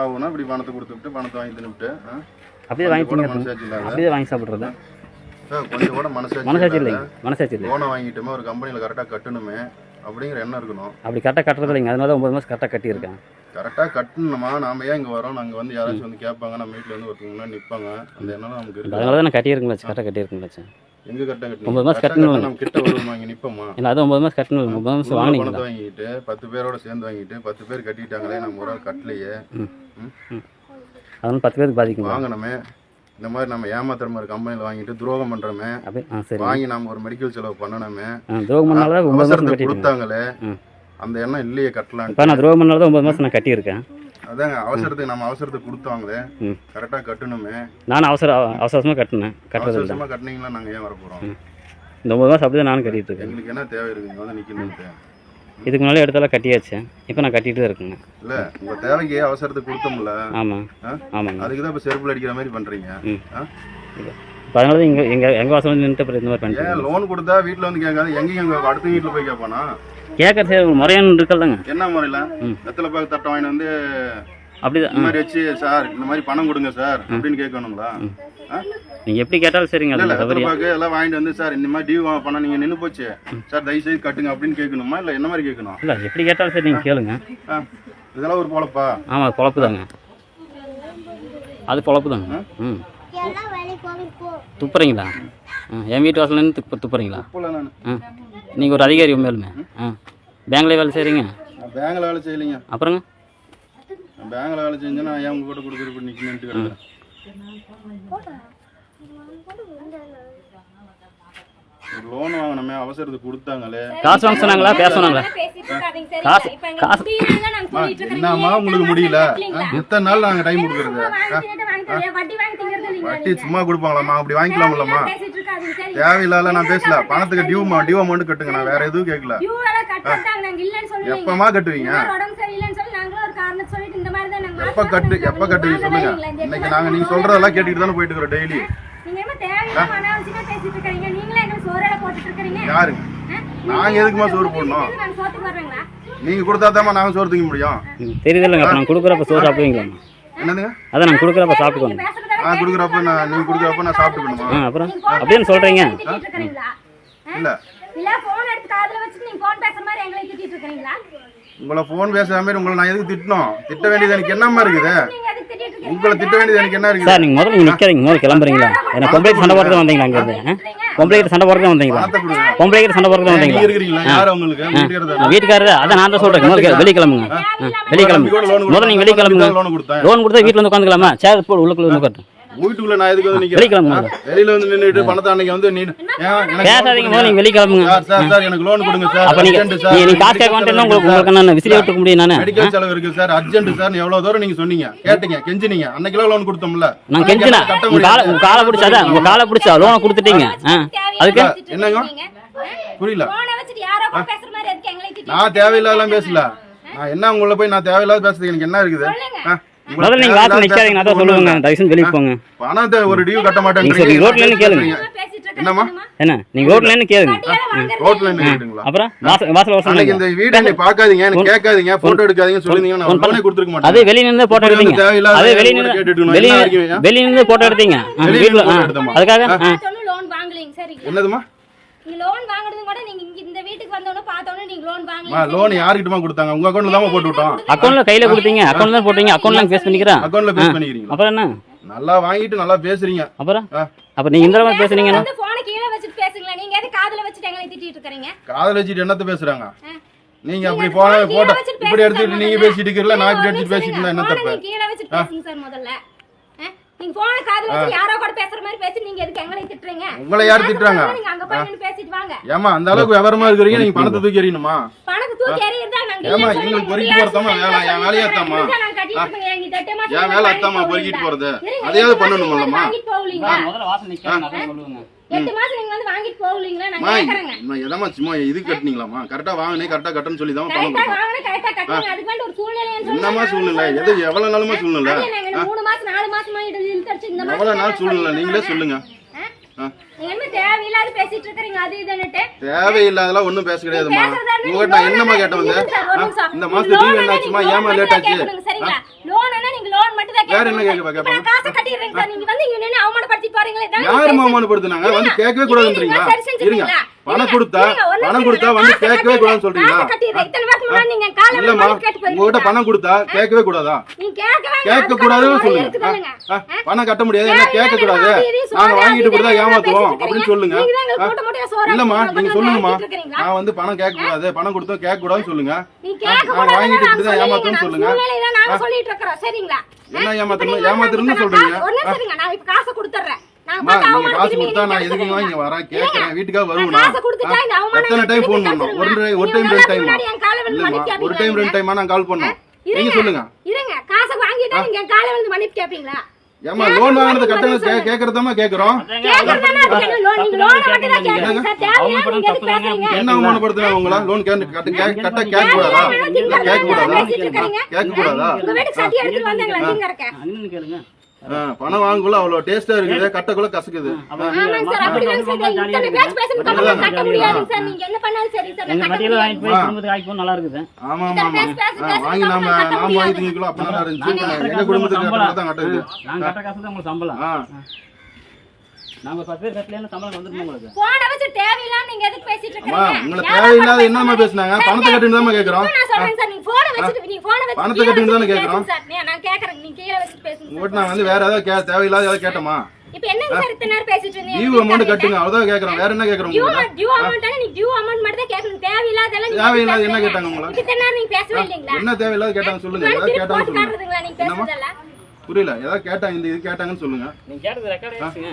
ஆகும்னா இப்படி பணத்தை கொடுத்து விட்டு பணத்தை வாங்கி தின்னுட்டு? அப்படியே வாங்கி இல்லாத அப்படியே வாங்கி சாப்பிட்றது. சார், கொஞ்சம் கூட மனசாட்சி மனசாட்சி இல்லைங்க மனசாட்சி இல்லை லோனை வாங்கிட்டுமே ஒரு கம்பெனியில் கரெக்டாக கட்டணுமே அப்படிங்கிற எண்ணம் இருக்கணும். அப்படி கரெக்டாக கட்டுறது இல்லைங்க. அதனால தான் ஒம்பது மாதம் கரெக்டாக கட்டியிருக்கேன். கரெக்டாக கட்டணுமா? நாம ஏன் இங்கே வரோம்? நாங்கள் வந்து யாராச்சும் வந்து கேட்பாங்க நம்ம வீட்டில் வந்து ஒருத்தவங்க நிற்பாங்க அந்த எண்ணம் நமக்கு அதனால தான் கட்டியிருக்கேன் கரெக்டாக கட்டியிருக்கேன் எங்க கரெக்டாக ஒன்பது மாசம் கட்டணும் கட்டணும். நம்ம கிட்ட வருவோமா இங்கே ஏன்னா அது ஒம்பது மாதம் கட்டணும் பணத்தை வாங்கிட்டு பத்து பேரோட சேர்ந்து வாங்கிட்டு பத்து பேர் கட்டிட்டாங்களே நம்ம ஒரு ஆள் கட்டலையே. அதனால பத்து பேருக்கு பாதிக்குமா வாங்கணுமே. இந்த மாதிரி நம்ம ஏமாத்துற மாதிரி கம்பெனியில் வாங்கிட்டு துரோகம் சரி. வாங்கி நாம ஒரு மெடிக்கல் செலவு பண்ணணுமே. துரோகம் பண்ணால கொடுத்தாங்களே. அந்த எண்ணம் இல்லையே கட்டலாம் இப்போ நான் துரோகம் பண்ணால தான் மாதம் நான் கட்டியிருக்கேன். அதாங்க அவசரத்துக்கு நம்ம அவசரத்துக்கு கொடுத்தாங்களே ம். கரெக்டா கட்டணுமே. நானும் அவசர அவசரமாக கட்டினேன். கட்டுறது இல்லை. அவசரமா கட்டினீங்களா நாங்க ஏன் வர போறோம் இந்த ஒம்பது மாதம் அப்படியே நானும் கட்டிட்டு இருக்கேன். எங்களுக்கு என்ன தேவை இருக்குங்க வந்து நிக்கணும்ட்டு. இதுக்கு முன்னாடி எடுத்தாலும் கட்டியாச்சு. இப்போ நான் கட்டிட்டு தான் இருக்குங்க. இல்ல உங்க தேவைக்கு அவசரத்துக்கு கொடுத்தோம்ல? ஆமாம்? ஆமாங்க. அதுக்கு தான் இப்ப செருப்புல அடிக்கிற மாதிரி பண்றீங்க. ம். ஆ? இப்போ அதனால தான் இங்கே எங்கள் எங்கள் வாசல் அப்புறம் இந்த மாதிரி பண்ணிட்டு ஏன் லோன் கொடுத்தா வீட்ல வந்து கேட்காது? எங்கேயும் எங்க அடுத்த வீட்டுல போய் கேட்பானா? கேட்கறது ஒரு முறையான இருக்கல்லங்க என்ன முறையில? ம். வெத்தலை பாக்கு தட்டை வாங்கிட்டு வந்து அப்படிதான் இந்த மாதிரி வச்சு சார் இந்த மாதிரி பணம் கொடுங்க சார் அப்படின்னு கேட்கணுங்களா? ஆ? நீங்கள் எப்படி கேட்டாலும் சரிங்க இல்ல வெத்தலை பாக்கு எல்லாம் வாங்கிட்டு வந்து சார் இந்த மாதிரி டியூ பணம் நீங்க நின்னு போச்சு. சார் தயவு செய்து கட்டுங்க அப்படின்னு கேட்கணுமா? இல்ல என்ன மாதிரி கேட்கணும்? இல்லை எப்படி கேட்டாலும் சரி நீங்கள் கேளுங்க. ஆ, இதெல்லாம் ஒரு பொழப்பா? ஆமாம் அது பொழப்பு தாங்க அது பொழப்பு தாங்க ம் துப்புறீங்களா? என் வீட்டு வாசல் நின்று துப்பு துப்புறீங்களா? ஆ. நீங்கள் ஒரு அதிகாரி உண்மையிலுமே ஆ. பேங்க்லேயே வேலை செய்கிறீங்க நான் பேங்க்ல வேலை செய்யலைங்க. அப்புறங்க? நான் பேங்க்ல வேலை செஞ்சேன்னா நான் ஏன் கூட கொடுக்குறது இப்படி நிக்கணும்ட்டு கிடக்குறேன்? ஒரு லோன் வாங்கினோமே அவசரத்துக்கு கொடுத்தாங்களே. காசு வாங்க சொன்னாங்களா? பேச சொன்னாங்களா? காசு- காசு-. என்னம்மா உங்களுக்கு முடியல? ஆ, எத்தனை நாள் நாங்க டைம் கொடுக்குறது? வட்டி? சும்மா கொடுப்பாங்களாம்மா அப்படி வாங்கிக்கலாம்லம்மா. பேசிட்டு இருக்காதீங்க சரி. தேவையில்லாத நான் பேசல. பணத்துக்கு டியூ டியூ அமௌண்ட் கட்டுங்க. நான் வேற எதுவும் கேட்கல டியூ எல்லாம் கட்டிட்டாங்க, நாங்க இல்லைன்னு சொல்லலைங்க. எப்பமா கட்டுவீங்க? இந்த மாதிரி உடம்பு சரியில்லைன்னு சொல்லி நாங்களும் ஒரு காரணத்தை சொல்லிட்டு இந்த மாதிரி தான் நாங்க எப்ப கட்டு எப்ப கட்டுவீங்க சொல்லுங்க. இன்னைக்கு நாங்க நீங்க சொல்றதெல்லாம் கேட்டுட்டு தானே போயிட்டு இருக்கிறோம் டெய்லி. நீங்க என்ன தேவையில்லாம அனாவசியமா பேசிட்டு இருக்கீங்க நீங்களே எங்களுக்கு சோறால போட்டுட்டு இருக்கீங்க யாருங்க ஆ? நாங்க எதுக்குமா சோறு போடணும்? நாங்க சோத்துக்கு வர்றீங்களா? நீங்க கொடுத்தா தாம்மா நாங்க சோறு திங்க முடியும். ம், தெரியுது இல்லைங்க அப்போ நான் கொடுக்குறப்ப சோறு சாப்பிடுவீங்களா? என்னதுங்க? அதான் நான் கொடுக்குறப்ப சாப்பிட்டுக்கணும் பேசுறதெல்லாம் நான் கொடுக்குறப்ப நான் நீங்க கொடுக்குறப்ப நான் சாப்பிட்டுக்கணுமா. ஆ அப்புறம் அப்படின்னு சொல்கிறீங்க இல்ல. இல்ல போன் எடுத்து காதுல வச்சுட்டு நீங்க போன் பேசுற மாதிரி எங்களை திட்டிட்டு இருக்கீங்களா? உங்களை ஃபோன் பேசுற மாதிரி உங்களை நான் எதுக்கு திட்டணும்? திட்ட வேண்டியது எனக்கு என்னம்மா இருக்குது? நீங்க அதுக்கு திட்டிட்டு இருக்கீங்க? உங்களை திட்ட வேண்டியது எனக்கு என்ன இருக்குது? சார் நீங்கள் முதல்ல நீங்கள் நிற்காதீங்க முதல்ல கிளம்புறீங்களா? என்ன பொம்பளை சண்டை போடுறது வந்தீங்களா அங்கேருந்து பொம்பளை கிட்ட சண்டை போடுறது வந்தீங்களா? பணத்தை கொடுங்க. பொம்பளை கிட்ட சண்டை போடுறது நீங்க வந்தீங்களா? வீட்டுக்காரர் தானே? வீட்டுக்காரரு அதான் நான் தான் கிளம்புங்க கூட loan முதல்ல நீங்கள் வெளியே கிளம்புங்க லோன் கொடுத்தா வீட்டில் வந்து உட்காந்துக்கலாமா? சேர் உள்ளுக்குள்ள உட்காந்து. வீட்டுக்குள்ள நான் எதுக்கு வந்து நிக்கிறேன்? வெளியில வந்து நின்னுட்டு பணத்தை அன்னைக்கு வந்து நீ பேசாதீங்க முதல்ல நீங்கள் வெளியே கிளம்புங்க சார் சார் சார் எனக்கு லோன் கொடுங்க சார். அப்போ காசு கேட்க வேண்டாம் உங்களுக்கு உங்களுக்கு நான் விசிறி விட்டுக்க முடியும் நானே. மெடிக்கல் செலவு இருக்கு சார். Urgent sir. எவ்வளவு தூரம் நீங்க சொன்னீங்க? கேட்டீங்க கெஞ்சினீங்க. அன்னைக்கு லோன் கொடுத்தோம்ல. நான் கெஞ்சினா? கட்ட உங்க காலை உங்க காலை பிடிச்சாதான் உங்க காலை பிடிச்சா லோனை கொடுத்துட்டீங்க. அதுக்கு? என்னங்க? புரியல. போனை வச்சுட்டு யாரோ கூட பேசுற மாதிரி எதுக்கு எங்களை திட்டிட்டு நான் தேவையில்லாதெல்லாம் பேசல. நான் என்ன உங்களை போய் நான் தேவையில்லாத பேசுறதுக்கு எனக்கு என்ன இருக்குது? முதல்ல நீங்க வாசல் நிக்காதீங்க நான் தான் சொல்லுவேங்க தயவு செஞ்சு வெளியே போங்க. பணத்தை ஒரு டியூ கட்ட நீங்க மாட்டேன்றீங்க சரி, ரோட்ல நின்னு கேளுங்க. என்னம்மா? என்ன? நீங்க ரோட்ல இருந்து கேளுங்க. ரோட்ல நின்னு அப்புறம் வாசல் வாசல் வாசல். இந்த வீடியோ நீ பாக்காதீங்க எனக்கு கேட்காதீங்க போட்டோ எடுக்காதீங்க சொல்லிருந்தீங்க நான் லோனே கொடுத்துருக்க மாட்டேன். அதே வெளிய நின்று போட்டோ எடுத்தீங்க. அதே வெளிய இருக்கணும். வெளிய? வெளிய நின்று போட்டோ எடுத்தீங்க. வீட்ல நின்னு? அதுக்காக என்னதுமா நீங்க லோன் வாங்குறது கூட நீங்க இங்க இந்த வீட்டுக்கு வந்தோடனே பார்த்தோன்னே நீங்க லோன் அம்மா வாங்கலீங்க லோன் யாருக்கிட்டமா கொடுத்தாங்க? உங்க அக்கௌண்ட்ல தான் போட்டு விட்டோம் அக்கௌண்ட்ல கையில கொடுத்தீங்க. அக்கௌண்ட்ல தான் போட்டீங்க. அக்கௌண்ட்ல பேஸ் பண்ணிக்கிறேன். அக்கௌண்ட்ல பேஸ் பண்ணிக்கிறீங்க. அப்புறம் என்ன? நல்லா வாங்கிட்டு நல்லா பேசுறீங்க. அப்புறம். அப்ப நீங்க இந்த மாதிரி பேசுனீங்கன்னா? வந்து போனை கீழே வச்சுட்டு பேசுங்களா நீங்க எது காதுல வச்சுட்டு எங்களை திட்டிட்டு இருக்கீங்க காதல் வச்சுட்டு என்னத்த பேசுறாங்க. நீங்க அப்படி போன போட்டோ இப்படி எடுத்துட்டு நீங்க. பேசிட்டு இருக்கீங்களா? நான் இப்படி எடுத்துட்டு பேசிட்டு இருந்தா என்ன தப்பு இருங்க. phone கீழே வச்சுட்டு பேசுங்க சார் முதல்ல. ஆ? நீங்க போன காதுல வச்சு யாரோ கூட பேசுற மாதிரி பேசி நீங்க எதுக்கு எங்களை திட்டுறீங்க? உங்களை யார் திட்டுறாங்க? நீங்க அங்க போய் நின்னு பேசிட்டு வாங்க. ஏமா அந்த அளவுக்கு விவரமா இருக்கிறீங்க நீங்க பணத்தை தூக்கி எறியணுமா? பணத்தை தூக்கி எறியறதா நாங்க எங்களுக்கு சொல்லி பொறுக்கி போறதாம்மா வேலை, என் வேலையா? நாங்க மாசம் என் வேலை வாங்கிட்டு பொறுக்கிட்டு போறது. அதையாவது நீங்க போகலீங்களா? முதல்ல வாசல் நிக்காதீங்க அதான் சொல்லுவாங்க. எட்டு மாசம் நீங்க வந்து வாங்கிட்டு போகலீங்களா? நான் மா கேக்குறேங்க. நான் எதாம்மா சும்மா இது கட்டினீங்களாமா கரெக்டா வாங்கினே கரெக்டா கட்டணும்னு சொல்லி தான் பணம் கரெக்டா கொடுத்தோம் வாங்கினா அதுக்கு வேண்டி ஒரு சூழ்நிலைன்னு சூழ்நிலை. எது எவ்வளவு நாளுமா சூழ்நிலை? மூணு மாசம் நாலு மாசமா இடு இழுத்தடிச்சு இந்த மாதிரி எவ்வளவு நாள் சூழ்நிலை? நீங்களே. சொல்லுங்க. என்ன தேவையில்லாதெல்லாம் ஒண்ணும் பேச கிடையாதுமா உங்ககிட்ட நான் loan கேட்ட வந்தேன். இந்த வேணா என்னாச்சுமா நீங்க ஏமா லேட் ஆச்சு? மட்டும் தான் வேற என்ன கேட்க இப்ப நான் காசை கட்டிடுறேன் சார். நீங்க வந்து இங்க நின்னு அவமானப்படுத்திட்டு போறீங்களே இதானே யாரு வந்து. கேட்கவே கூடாதுன்றீங்களா? இருங்க. பணம் கொடுத்தா பணம் கொடுத்தா. வந்து கேட்கவே கூடாதுன்னு சொல்றீங்களா இல்லம்மா உங்ககிட்ட? பணம் கொடுத்தா கேட்கவே கூடாதா கேட்க கூடாதுன்னு சொல்லுங்க பணம் கட்ட முடியாது என்ன கேட்க கூடாது நாங்க வாங்கிட்டு கொடுத்தா ஏமாத்துவோம் அப்படின்னு. சொல்லுங்க இல்லம்மா நீங்க சொல்லுங்கம்மா? நான் வந்து பணம் கேட்க கூடாது பணம் கொடுத்தா கேட்க கூடாதுன்னு சொல்லுங்க வாங்கிட்டு நாங்க சொல்லலைங்க. ஏமாத்தணும்னு நாங்க சொல்லுங்க. என்ன? ஏமாத்தணும்? ஏமாத்தணும்னு சொல்றீங்க. நான் இப்ப காசை கொடுத்துட்றேன். காசு கொடுத்தா நான் நீங்க எதுக்கு பேசுறீங்க. இங்க வரேன். கேட்கறேன் வீட்டுக்காக நான் வருவேனா எத்தனை டைம் திருப்பி ஃபோன் பண்ணணும் ஒரு? ஒரு டைம் ரெண்டு டைமா? இல்லம்மா ஒரு டைம் ரெண்டு டைமா நான் கால் பண்ணோம்? நீங்க. சொல்லுங்க. இருங்க. காசை வாங்கிட்டா நீங்க என் காலை விழுந்து மன்னிப்பு கேட்பீங்களா? ஏமா லோன் வாங்கினது கட்டணம் கேட்கறதானே அதுக்கு என்ன அவமானப்படுத்தினா உங்களா? லோன் கேட்டு கட்ட கேட்க கூடாதா? கேட்க கூடாதா? கேட்க கூடாதா பணம் வாங்கக்குள்ள அவ்வளவு டேஸ்டா இருக்குது. கட்டக்குள்ள கசக்குது. நல்லா இருக்குது. ஆமா ஆமா வாங்கி நாம நாம வாங்கி திங்கிக்கலாம் அப்ப நல்லா இருந்துச்சு. எங்க குடும்பத்துக்கு தான் கட்டுது. நாங்க கட்ட காசு தான் உங்களுக்கு சம்பளம். ஆ. நாங்க பத்து பேர் கட்டல சம்பளம் வந்துருமா உங்களுக்கு? போன வச்சு தேவையில்லாம நீங்க எதுக்கு பேசிட்டு அம்மா இருக்கீங்க? உங்களை தேவையில்லாத என்னம்மா பேசுனாங்க? பணத்தை கட்டுன்னு தான் கேக்குறோம் நான் சொல்றேன் சார் நீங்க போன வச்சுட்டு நீங்க போன வச்சு பணத்தை கட்டிட்டு தானே கேக்குறோம். பேசுங்க சார் நீ- நான் கேக்குறேன் நீங்க கீழே உங்கள்கிட்ட நான் வந்து வேற ஏதாவது கே தேவையில்லாத ஏதாவது கேட்டோமா? இப்போ என்னங்க சார் இத்தனை நேரம் பேசிட்டு இருந்தீங்க? டியூ அமௌண்ட் கட்டுங்க அவ்வளவுதான் கேக்குறோம். வேற என்ன கேக்குறோம் டியூ உங்களுக்கு டியூ அமௌண்ட் நீ டியூ அமௌண்ட் மட்டும் தான் கேட்கணும் தேவையில்லாதெல்லாம் நீங்க தேவையில்லாத என்ன. கேட்டாங்க உங்களை? இத்தனை நேரம் நீங்க பேசவே இல்லைங்களா? என்ன தேவையில்லாத கேட்டாங்க சொல்லுங்க. ஏதாவது சொல்லுங்க. புரியல. ஏதாவது கேட்டாங்க இந்த இது கேட்டாங்கன்னு சொல்லுங்க. நீங்க கேட்டது ரெக்கார்ட் ஆயிடுச்சுங்க